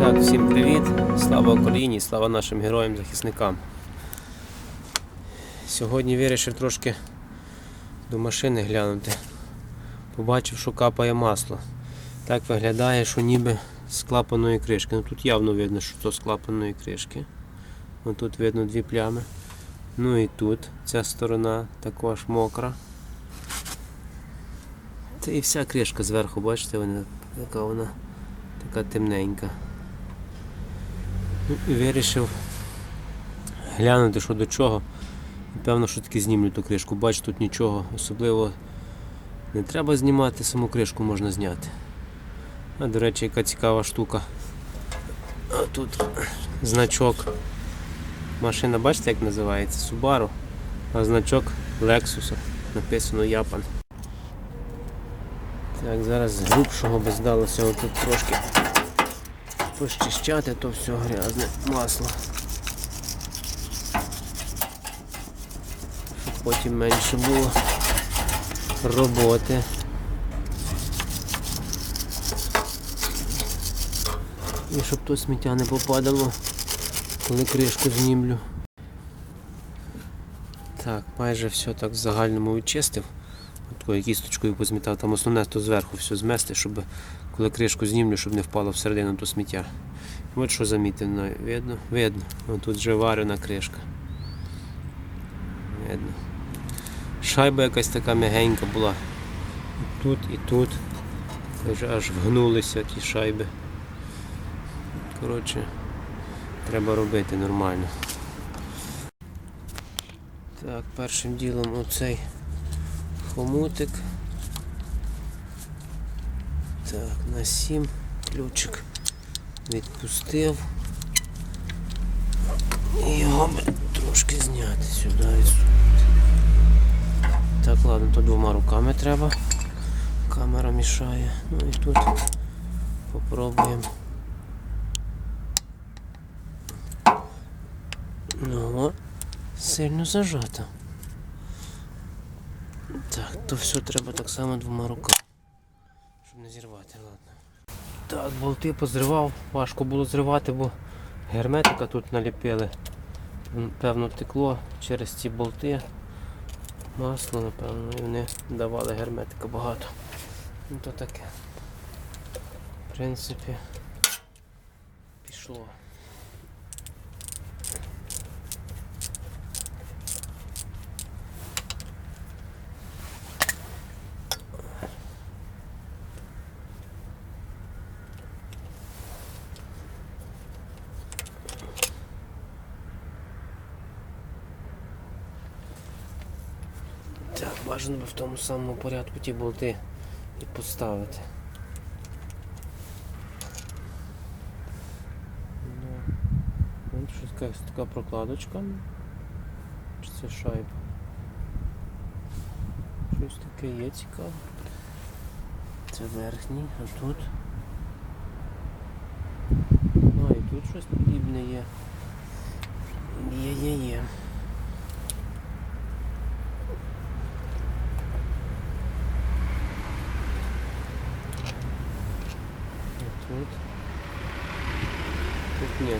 Так, всім привіт! Слава Україні, слава нашим героям-захисникам. Сьогодні вирішив трошки до машини глянути. Побачив, що капає масло. Так виглядає, що ніби з клапаної кришки. Ну тут явно видно, що то з клапаної кришки. Ось тут видно дві плями. Ну і тут ця сторона також мокра. Та і вся кришка зверху, бачите, вона яка вона така темненька. Вирішив глянути, що до чого. Певно, що таки знімлю ту кришку. Бач, тут нічого особливо не треба знімати, саму кришку можна зняти. А до речі, яка цікава штука. А тут значок. Машина, бачите, як називається? Subaru, а значок Lexus. Написано Japan. Так, зараз з грубшого би здалося отут трошки пощищати то все грязне масло. Щоб потім менше було роботи. І щоб то сміття не попадало, коли кришку знімлю. Так, майже все так в загальному відчистив. Такою кісточкою позмітав, там основне то зверху все змести, щоб коли кришку знімлю, щоб не впало всередину то сміття. От що замітено, видно? Видно. От тут вже варена кришка. Видно. Шайба якась така м'ягенька була. І тут і тут. Вже аж вгнулися ті шайби. Коротше, треба робити нормально. Так, першим ділом оцей хомутик. Так, на 7 ключик відпустив. І його трошки зняти сюди і сюди. Так, ладно, то двома руками треба. Камера мішає. Ну і тут попробуємо. Ну, сильно зажато. Так, то все треба так само двома руками. Зірвати, ладно. Так, болти позривав, важко було зривати, бо герметика тут наліпили. Певно текло через ці болти. Масло, напевно, і вони давали герметика багато. Ну то таке. В принципі, пішло. Так, бажано би в тому самому порядку ті болти і поставити. Ну, щось якась така прокладочка. Чи це шайба? Щось таке є цікаве. Це верхній, а тут. А, і тут щось подібне є. Є, є, є. Тут. Тут ні,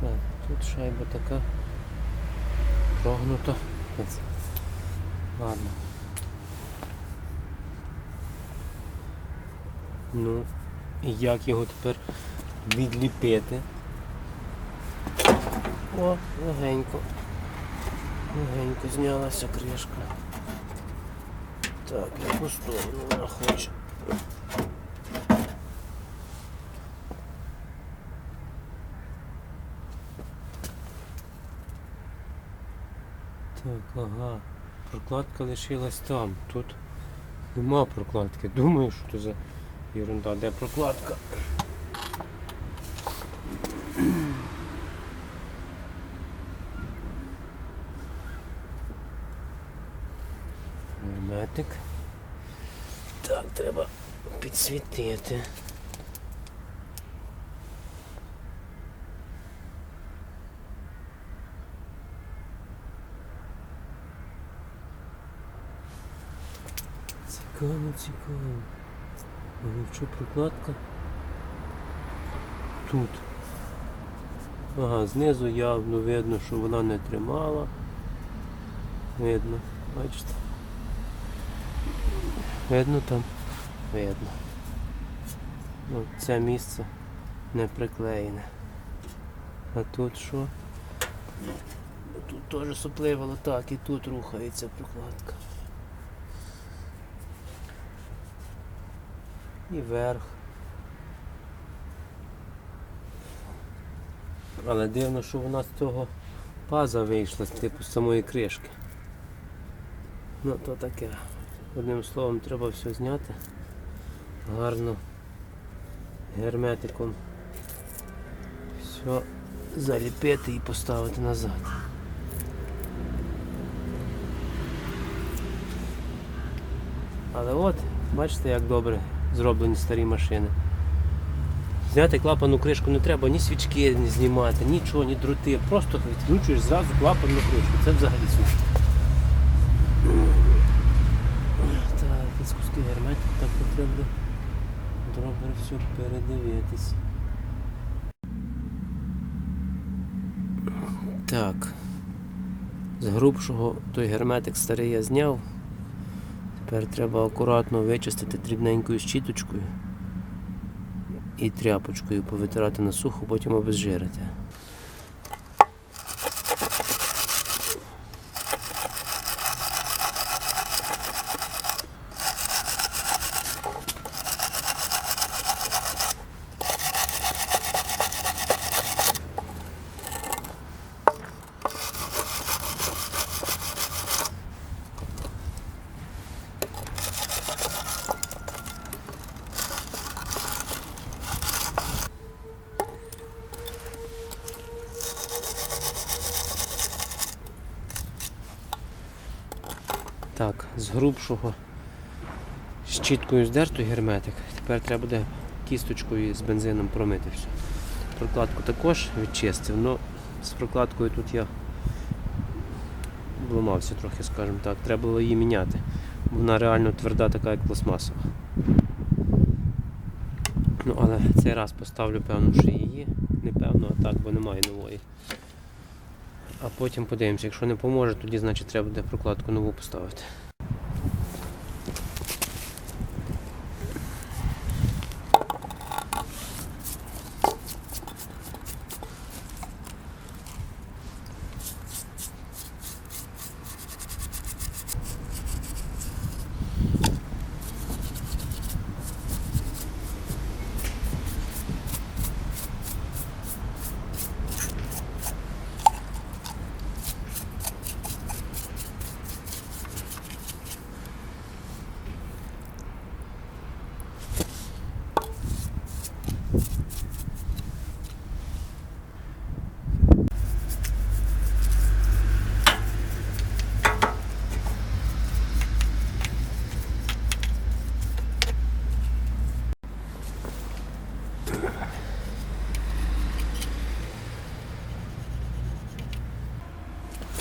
Так, тут шайба така прогнута. Ладно. Ну, і як його тепер відліпити? О, легенько. Легенько знялася кришка. Так, яку сторону вона хоче. Так, ага. Прокладка лишилась там. Тут нема прокладки. Думаю, що це за ерунда. Де прокладка? Герметик. Так, треба підсвітити. Цікаво, цікаво. Що прокладка? Тут. Ага, знизу явно видно, що вона не тримала. Видно, бачите? Видно там? Видно. Ну, це місце не приклеєне. А тут що? Тут теж сопливало так, і тут рухається прокладка. І верх. Але дивно, що вона з цього паза вийшла, типу з самої кришки. Ну то таке. Одним словом, треба все зняти. Гарно герметиком все заліпити і поставити назад. Але от, бачите, як добре зроблені старі машини. Зняти клапану кришку не треба, ні свічки не знімати, нічого, ні дроти. Просто відкручуєш зразу клапану кришку. Це взагалі супер. Так, із куски герметик, так потрібно добре все передивитись. Так. З грубшого той герметик старий я зняв. Тепер треба акуратно вичистити дрібненькою щіточкою і тряпочкою повитирати на сухо, потім обезжирити. Так, з грубшого щіткою здерту герметик. Тепер треба буде кісточкою з бензином промити все. Прокладку також відчистив, але з прокладкою тут я обламався трохи, скажімо так. Треба було її міняти. бо Вона реально тверда, така як пластмасова. Ну, але цей раз поставлю певно, що її. Не певно, а так, бо немає нової. А потім подивимося, якщо не поможе, тоді значить треба буде прокладку нову поставити.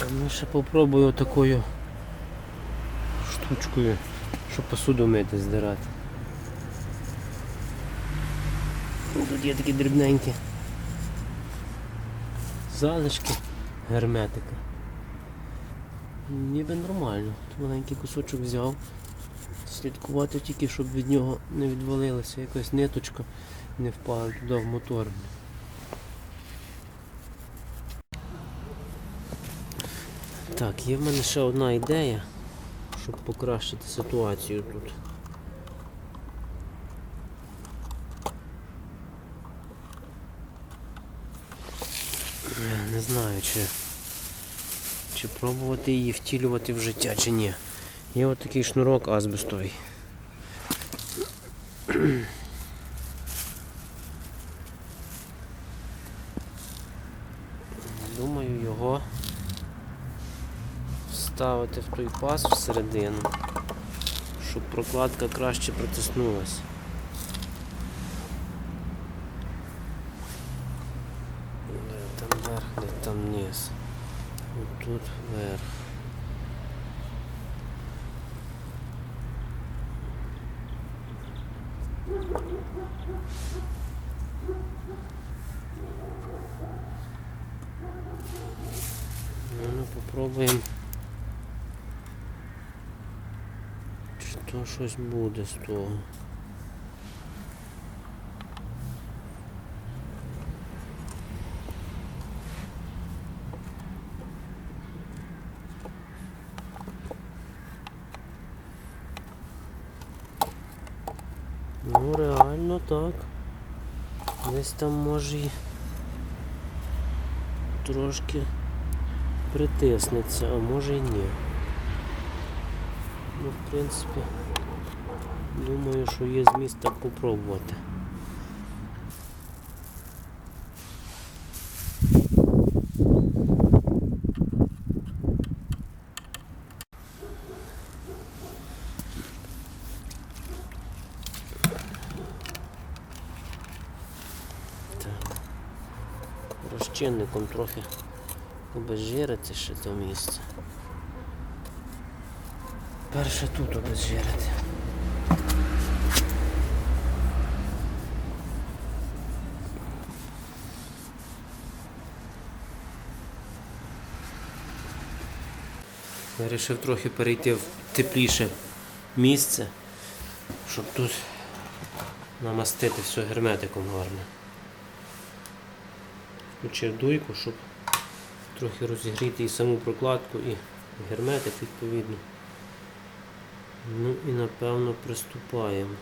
А Ну, ще попробую такою штучкою, щоб посуду мити здирати. Ну, Тут є такі дрібненькі залишки герметика. Ніби нормально. Тут маленький кусочок взяв. Слідкувати тільки, щоб від нього не відвалилася якась ниточка, не впала туди в мотор. Так, є в мене ще одна ідея, щоб покращити ситуацію тут. Не знаю, чи, чи пробувати її втілювати в життя, чи ні. Є от такий шнурок азбестовий. Думаю, його вставити в той паз всередину, щоб прокладка краще протиснулася. Де там верх, де там низ. Тут верх. Ну, ну попробуємо. То щось буде з того. Ну реально так. Десь там може і трошки притиснеться, а може і ні. Ну, в принципі, думаю, що є зміст так попробувати. Розчинником трохи обезжирити ще то місце. Перше тут обезжирити. Вирішив трохи перейти в тепліше місце, щоб тут намастити все герметиком гарно. Включив дуйку, щоб трохи розігріти і саму прокладку, і герметик відповідно. Ну і напевно приступаємо.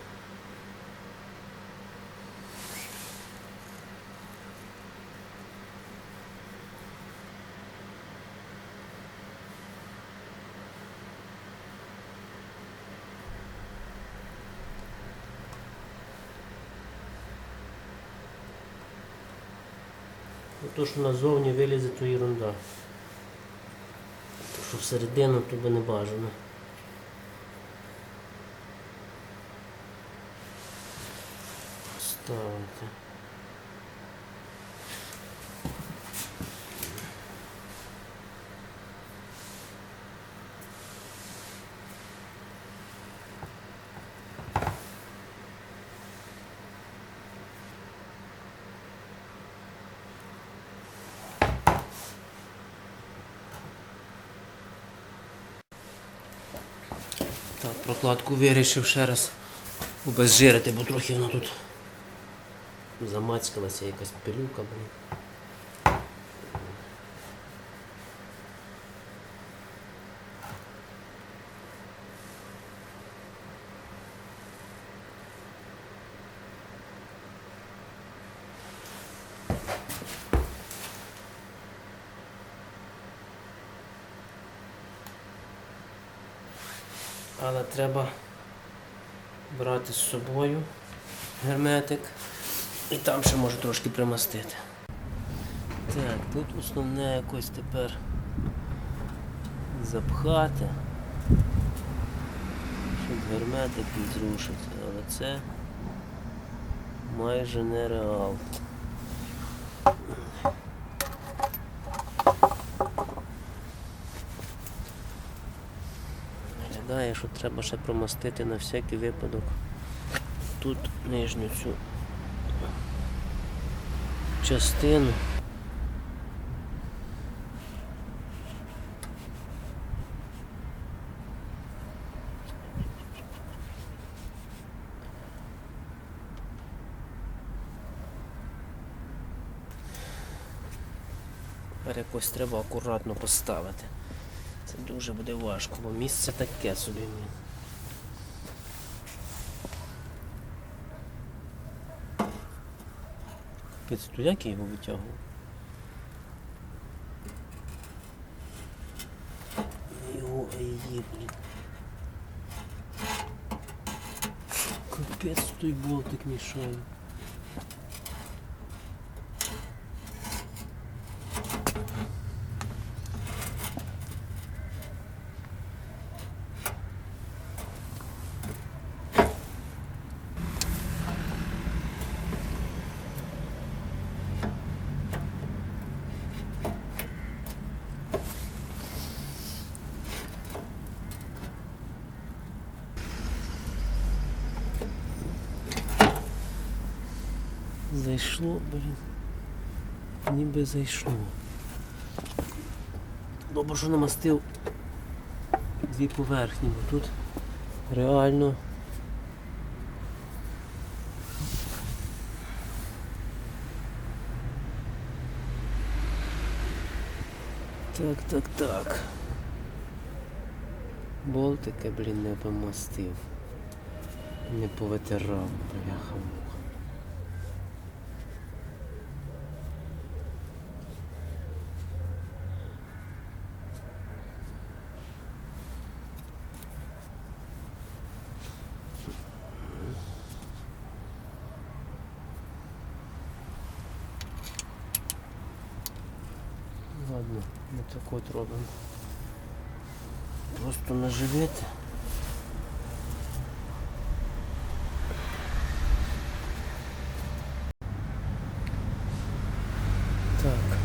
То, що назовні вилізе, то ерунда. То, що всередину, то би не бажано. Ставити. Так, прокладку вирішив ще раз обезжирити, бо трохи вона тут замацькалася якась пилюка, блін. Але треба брати з собою герметик. І там ще може трошки примастити. Так, тут основне якось тепер запхати, щоб герметик не зрушити, але це майже не Що треба ще промастити на всякий випадок тут нижню цю частину. Якось треба акуратно поставити. Це дуже буде важко, бо місце таке собі. Капець, то як я його витягував? Його а блін. Капець той болтик мішає. Зайшло, блін. Ніби зайшло. Добре, що намастив дві поверхні, бо тут реально. Так, так, так. Болтики, блін, не помастив. Не повитирав, бляха муха. Ладно, ми так от робимо. Просто наживити. Так.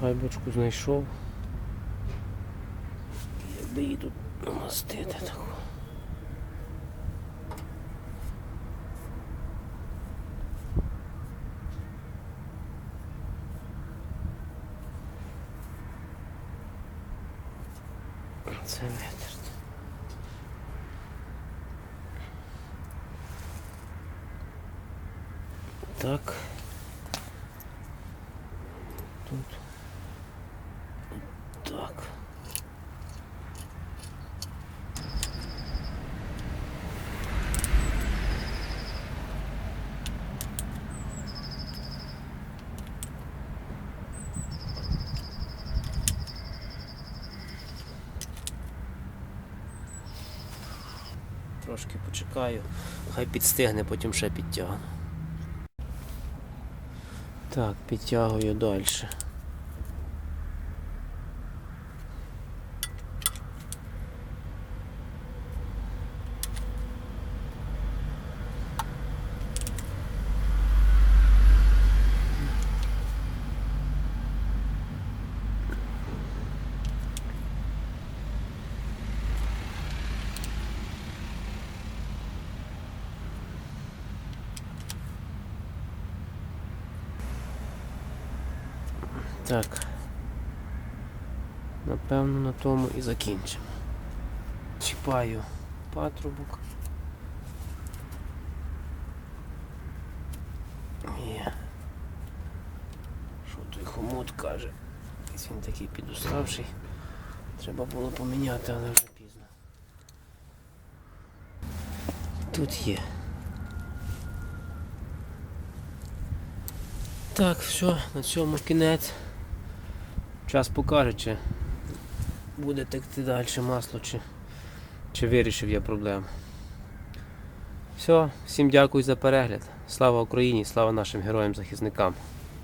Шайбочку знайшов. Як би її тут намастити таку. Це метр. Так. Тут. Так. Трошки почекаю, хай підстигне, потім ще підтягну. Так, підтягую далі. Так. Напевно на тому і закінчимо. Чіпаю патрубок. Є. Що той хомут каже? Він такий підуставший. Треба було поміняти, але вже пізно. Тут є. Так, все, на цьому кінець. Час покаже, чи буде текти далі масло, чи, чи вирішив я проблему. Все, всім дякую за перегляд. Слава Україні, слава нашим героям-захисникам.